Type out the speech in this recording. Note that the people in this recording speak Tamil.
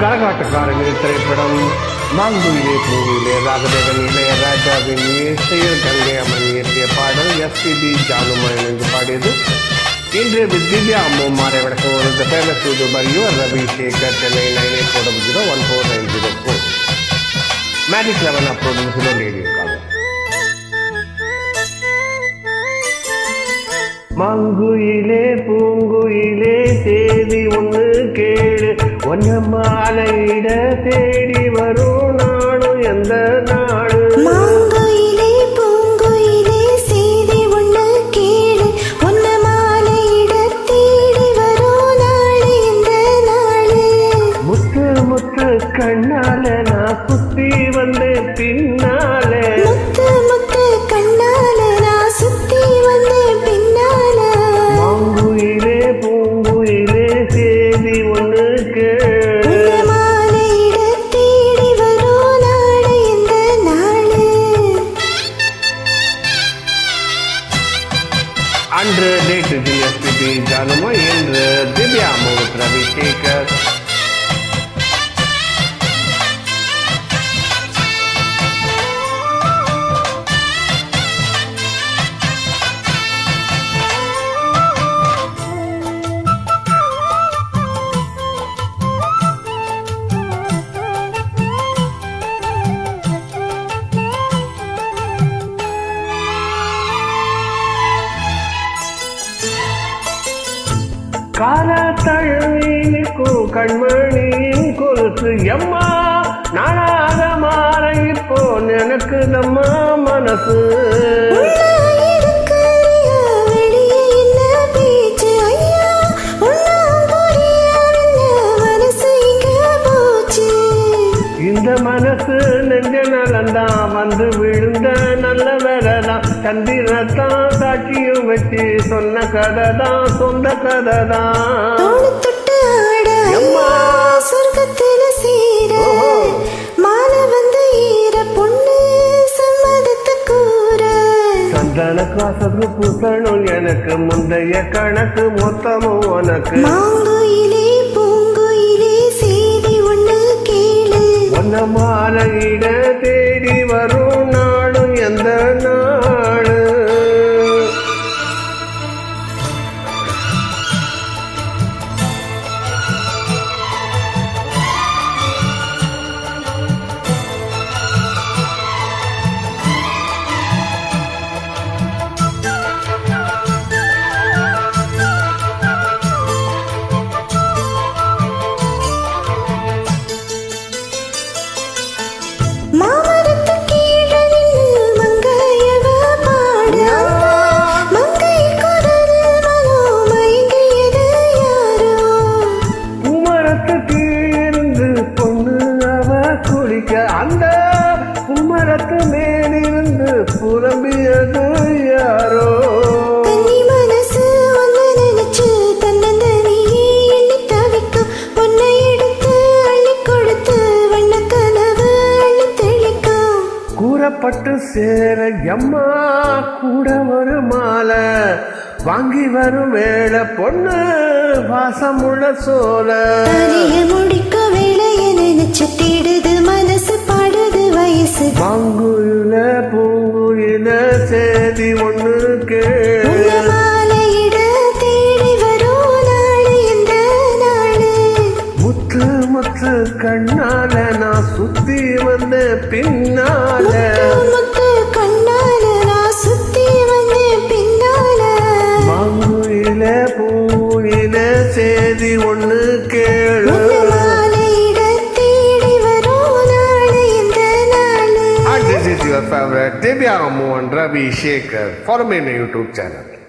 கரகாட்டக்காரன் திரைப்படம் மாங்குயிலே பூவிலே ராகதேவன் இளையராஜாவின் இசையில் கங்கை அம்மன் இயற்றிய பாடல் எஸ்பிபி ஜானுமன் என்று பாடியது இன்று with திவ்யா அம்மு மாறை வடக்கம் ஒரு the famous YouTuber your Ravi Shekar Chennai nine eight four double zero one four nine zero four magic eleven abroad சொல்லி எழுதியிருக்காங்க மங்குயிலே பூங்குயிலே தேதி ஒன்று கேளு. ஒன்ன மாலையிட தேடி வரும் நாடு எந்த நாடு மாங்குயிலே பூங்குயிலே செய்தி ஒண்ணு கேளு. அன்று டேட்டு ஜிஎஸ்பிபி ஜானுமா இன்று திவ்யா மோகத் காலா தழுவி கண்மணியின் கொலுசு. எம்மா நானாக மாற இப்போ எனக்கு நம்ம மனசு. இந்த மனசு நெஞ்ச நலந்தான் வந்து விழுந்த நல்ல வேலைதான் சந்திரத்தான் சாட்சியும் வச்சு சொன்ன கதை தான் சொந்த கதை தான் சந்தன காசத்து பூசணும் எனக்கு முந்தைய கணக்கு மொத்தமும் உனக்கு. அள்ளி தெளிக்கும். கூறப்பட்டு சேர எம்மா கூட ஒரு மாலை வாங்கி வரும் வேளை பொண்ணு வாசமுள்ள சோல. முடிக்க வேலைய நினைச்சு பின்னால கண்ணால நான் சுத்தி வந்து பின்னால மாங்குயில பூங்குயில சேதி ஒண்ணு கேளு And this is your favorite Divya Mohan Ravi Shekhar. Follow me my YouTube channel.